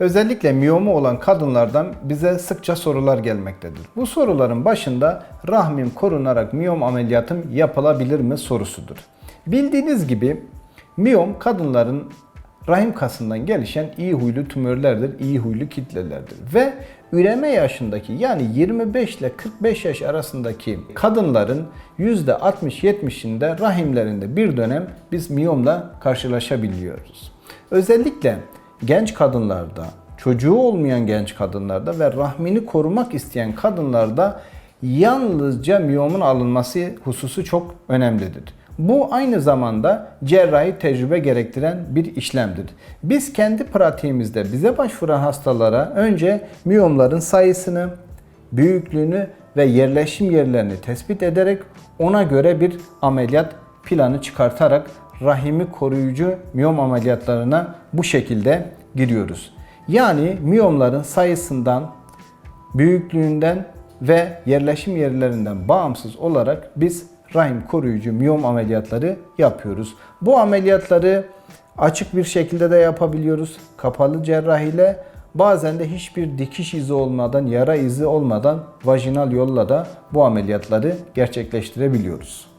Özellikle miyomu olan kadınlardan bize sıkça sorular gelmektedir. Bu soruların başında rahmim korunarak miyom ameliyatım yapılabilir mi sorusudur. Bildiğiniz gibi miyom kadınların rahim kasından gelişen iyi huylu tümörlerdir, iyi huylu kitlelerdir. Ve üreme yaşındaki yani 25 ile 45 yaş arasındaki kadınların %60-70'inde rahimlerinde bir dönem biz miyomla karşılaşabiliyoruz. Özellikle genç kadınlarda, çocuğu olmayan genç kadınlarda ve rahmini korumak isteyen kadınlarda yalnızca miyomun alınması hususu çok önemlidir. Bu aynı zamanda cerrahi tecrübe gerektiren bir işlemdir. Biz kendi pratiğimizde bize başvuran hastalara önce miyomların sayısını, büyüklüğünü ve yerleşim yerlerini tespit ederek ona göre bir ameliyat planı çıkartarak rahimi koruyucu miyom ameliyatlarına bu şekilde giriyoruz. Yani miyomların sayısından, büyüklüğünden ve yerleşim yerlerinden bağımsız olarak biz rahim koruyucu miyom ameliyatları yapıyoruz. Bu ameliyatları açık bir şekilde de yapabiliyoruz. Kapalı cerrahiyle bazen de hiçbir dikiş izi olmadan, yara izi olmadan vajinal yolla da bu ameliyatları gerçekleştirebiliyoruz.